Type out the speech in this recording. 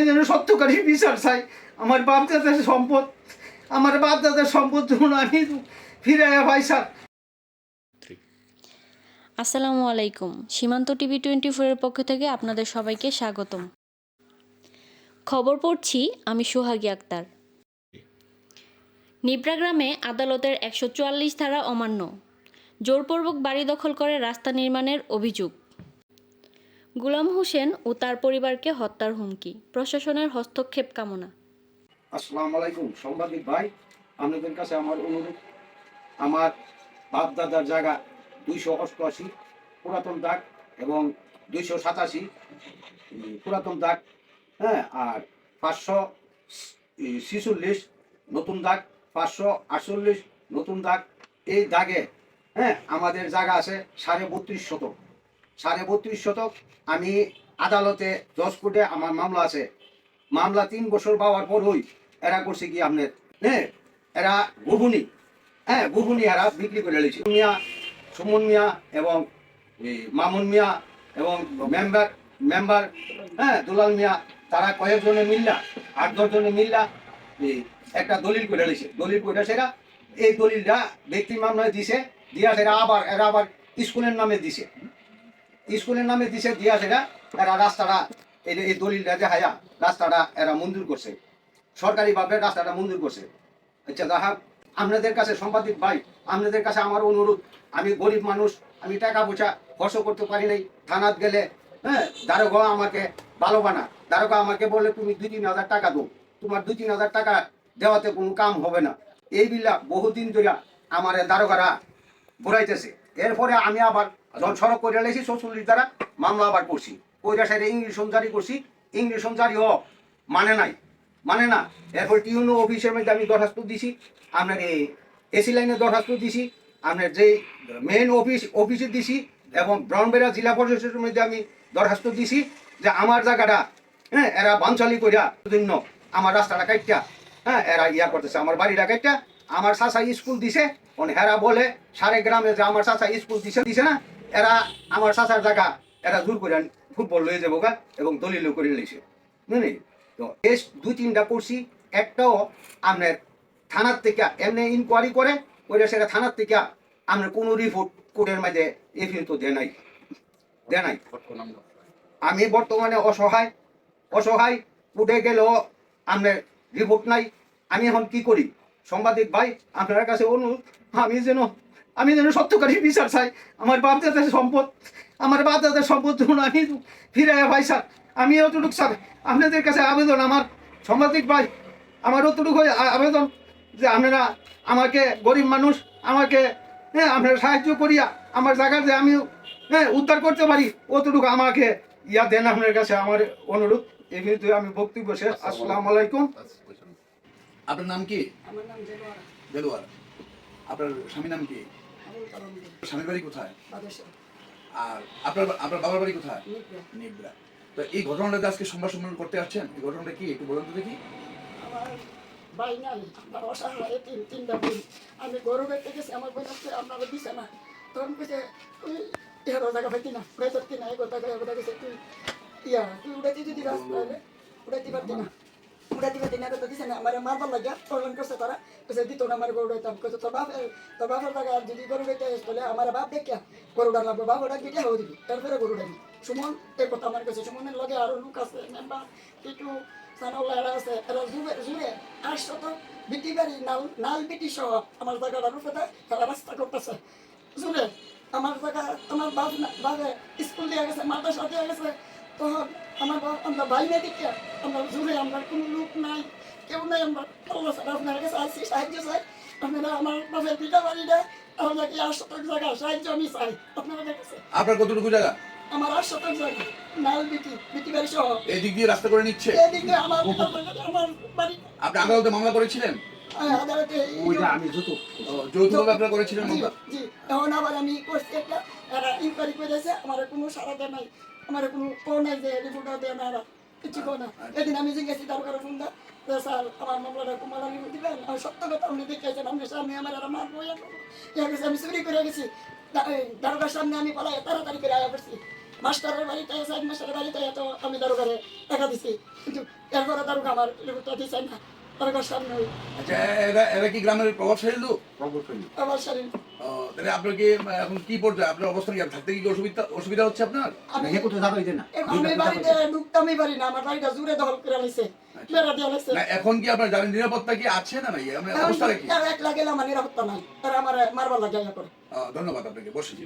আমি যেন সত্যকারী বিচার চাই। আমার বাপ দাদার সম্পদ, আমার বাপ দাদার সম্পদ যেন আমি ফিরাইয়া পাই স্যার আসসালামু আলাইকুম। সীমান্ত টিভি টোয়েন্টি ফোরের পক্ষ থেকে আপনাদের সবাইকে স্বাগতম। খবর পড়ছি আমি সোহাগী আক্তার। নিবরা গ্রামে আদালতের একশো চুয়াল্লিশ ধারা অমান্য। জোরপূর্বক বাড়ি দখল করে রাস্তা নির্মাণের অভিযোগ। গুলাম হোসেন ও তার পরিবারকে হত্যার হুমকি। প্রশাসনের হস্তক্ষেপ কামনা। আসসালামু আলাইকুম, সাংবাদিক ভাই, আপনাদের কাছে আমার অনুরোধ। আমার বাপ দাদার জায়গা দুইশো অষ্টআশি, পুরাতন দাগ এবং দুইশো সাতাশি, পুরাতন দাগ হ্যাঁ আর পাঁচশো ছিচল্লিশ নতুন দাগ, পাঁচশো আটচল্লিশ নতুন দাগ। এই দাগে হ্যাঁ আমাদের জায়গা আছে সাড়ে বত্রিশ শতক। সাড়ে বত্রিশ শতক, আমি আদালতে জজ কোর্টে আমার মামলা আছে। মামলা তিন বছর পাওয়ার পর হই, এরা করছে কি আপনার? হ্যাঁ এরা গুবুনি হ্যাঁ গুবুনি এরা বিক্রি করে এলেছে মিয়া, সুমন মিয়া এবং মামুন মিয়া এবং মেম্বার মেম্বার হ্যাঁ দুলাল মিয়া, তারা কয়েকজনে মিল্লা, আট দশ দশজনে মিল্লা একটা দলিল করে এলেছে দলিল করে সেটা, এই দলিলটা ব্যক্তি মামলায় দিছে, দিয়া সেটা আবার, এরা আবার স্কুলের নামে দিছে। স্কুলের নামে দিছে দিয়া সেটা, এরা রাস্তাটা, এই দলিলটা যে হায়া, রাস্তাটা এরা মঞ্জুর করছে। সরকারিভাবে রাস্তাটা মঞ্জুর করছে। আচ্ছা দেখা আপনাদের কাছে সম্পাদিক ভাই, আপনাদের কাছে আমার অনুরোধ, আমি গরিব মানুষ, আমি টাকা পয়সা খরচ করতে পারি নাই, থানাত গেলে হ্যাঁ দারোগা আমাকে ভালো বানা দারোগা আমাকে বলে তুমি দুই, তিন হাজার টাকা দাও, তোমার দুই, তিন হাজার টাকা দেওয়াতে কোনো কাম হবে না। এই বিল্লা বহুদিন ধরে আমার দারোগারা ঘুরাইতেছে। এরপরে আমি আবার যখন সড়ক করে এলেছি চৌচল্লিশ দ্বারা মামলা আবার করছি। ওইটা সাইডে ইংলিশ জারি করছি। ইংলিশ জারি হ মানে নাই মানে না। এরপর টিউনো অফিসের মধ্যে আমি দরখাস্ত দিছি, আপনার এই এসি লাইনে দরখাস্ত দিছি, আপনার যে মেন অফিস অফিসে দিছি, এবং ব্রাউনবেড়া জেলা পরিষদের মধ্যে আমি দরখাস্ত দিছি যে আমার জায়গাটা হ্যাঁ এরা বাঞ্চালি করিয়া জন্য আমার রাস্তাটা কাইটা হ্যাঁ এরা ইয়া করতেছে, আমার বাড়িটা কাইটা আমার চাচা স্কুল দিছে হেরা বলে, সারে গ্রামে যে আমার চাচা স্কুল দিছে দিছে না এরা আমার চাচার জায়গা, এরা জোর করে ফুটবল লয়ে যাব গা, এবং দলিল করে লইছে। বুঝলি? তো এস দুই তিনটা করছি, একটাও আপনার থানার থেকে এমনি ইনকোয়ারি করে, ওইটা সেটা থানার থেকে আপনার কোনো রিপোর্ট কোর্টের মাঝে এফিল তো দেয় নাই। দেয় নাই। আমি বর্তমানে অসহায় অসহায় উঠে গেলেও আপনার রিপোর্ট নাই। আমি এখন কি করি? সাংবাদিক ভাই, আপনার কাছে অনুরোধ, আমি যেন আমি যেন সত্যকারী বিচার চাই। আমার বাপ দাদার সম্পদ আমার বাপ দাদার সম্পদ যেন আমি ফিরাইয়া ভাই স্যার। আমি অতটুক স্যার আপনাদের কাছে আবেদন আমার সাংবাদিক ভাই আমার অতটুকু আ- আবেদন যে আপনারা আমাকে গরিব মানুষ আমাকে হ্যাঁ আপনারা সাহায্য করিয়া আমার জায়গা যে আমি হ্যাঁ উদ্ধার করতে পারি অতটুকু আমাকে ইয়া দেন আপনার কাছে আমার অনুরোধ। এই আমি বক্তব্য শেষ। আসসালামু আলাইকুম। আপনার নাম কি? আমার নাম জেলোয়ার দেলোয়ার আপনার স্বামীর নাম কি? স্বামীর বাড়ি কোথায়? আর আপনার আপনার বাবার বাড়ি কোথায়। নিবরা। তো এই ঘটনাটা আজকে সংবাদ সম্মেলন করতে আসছেন এই ঘটনাটা কি একটু বলুন তো দেখি। আমার ভাই নাই আমার অসহায় তিন তিনটা বোন। আমি গরু গেছি আমার বোন আসছে আপনারা দিছে না। তখন কইছে তুই ইহার জায়গা পাইতি না উড়াই পারতি না এগো জায়গায় গেছে তুই ইয়া তুই উড়াইতে যদি রাস উড়াইতে পারতি না। উড়াইতে পারতি না তো দিছে না, আমার মারবার লাগিয়া প্রবলেম করছে তারা। কইছে দিত না আমার গরু উড়াইতাম কইছে, তোর বাপ তোর বাপের আর যদি গরু আসে, তাহলে আমার বাপ দেখিয়া গরু উড়ান লাগবে বাপ ওটা দিতে হয়ে দিবি, তারপরে গরু উড়াবি সুমন এই কথা আমার কাছে সুমনের লগে আরও লোক আছে, মেম্বার কিছু সানাউল্লাহ এরা আছে, এরা জুড়ে জুড়ে আটশো তো বিটি বাড়ি, নাল নাল বিটি সহ আমার জায়গাটা রূপে তারা রাস্তা করতেছে। জুড়ে আমার জায়গা, আমার বাপ, বাপে স্কুল দিয়ে গেছে, মাদ্রাসা দিয়ে গেছে, তখন আমার আমরা ভাই না দিকে আমরা জুড়ে আমরা কোনো লোক নাই কেউ নাই আমরা আল্লাহ আপনার কাছে আসছি সাহায্য চাই। আপনারা আমার পিঠা বাড়ি দেয় আমরা কি আট শতক জায়গা সাহায্য আমি চাই আপনাদের কাছে। আপনার কতটুকু জায়গা? আমার আট শতক জায়গা নাল বিটি বিটি বাড়ি সহ। এই দিক দিয়ে রাস্তা করে নিচ্ছে? এদিকে আমার আমার বাড়ি। আপনি আদালতে মামলা করেছিলেন? হ্যাঁ, আমি জি এখন আবার আমি করছি একটা ইনকোয়ারি করেছে আমার কোনো সারা দেয় নাই। আমার কোনো ফোন নাই যে রিপোর্টার দেয় না এরা কিছু করে না। এদিন আমি জিজ্ঞাসি তার করে ফোন দেয় স্যার আমার মামলাটা কুমার আমি দিবেন। আর সত্য কথা উনি দেখেছেন আমি সামনে আমার এরা মারবো ইয়া আমি চুরি করে গেছি। দারোগার সামনে আমি পালাই, তাড়াতাড়ি করে আয়া করছি। মাস্টারের বাড়িতে সাইড মাস্টারের বাড়িতে তো আমি দারোগারে টাকা দিছি। কিন্তু এরপরে দারোগা আমার রিপোর্টটা দিছে না। দারোগার সামনে ওই আচ্ছা এরা এরা কি গ্রামের প্রভাবশালী লোক? অবশ্যই আমার তাহলে আপনার কি এখন কি পর্যায়ে? আপনার অবস্থান কি? থাকতে কি অসুবিধা অসুবিধা হচ্ছে আপনার? আমি যাবে না? আমি বাড়িতে ঢুকতামই পারি না আমার বাড়িটা জুড়ে দখল করে নিছে। বেড়া দিয়ে লাগছে। না এখন কি আপনার জানেন নিরাপত্তা কি আছে না নাই? আপনার অবস্থা কি? এক লাগে আমার নিরাপত্তা নাই। তারা আমার মারবার লাগে করে। ধন্যবাদ আপনাকে বসেছি।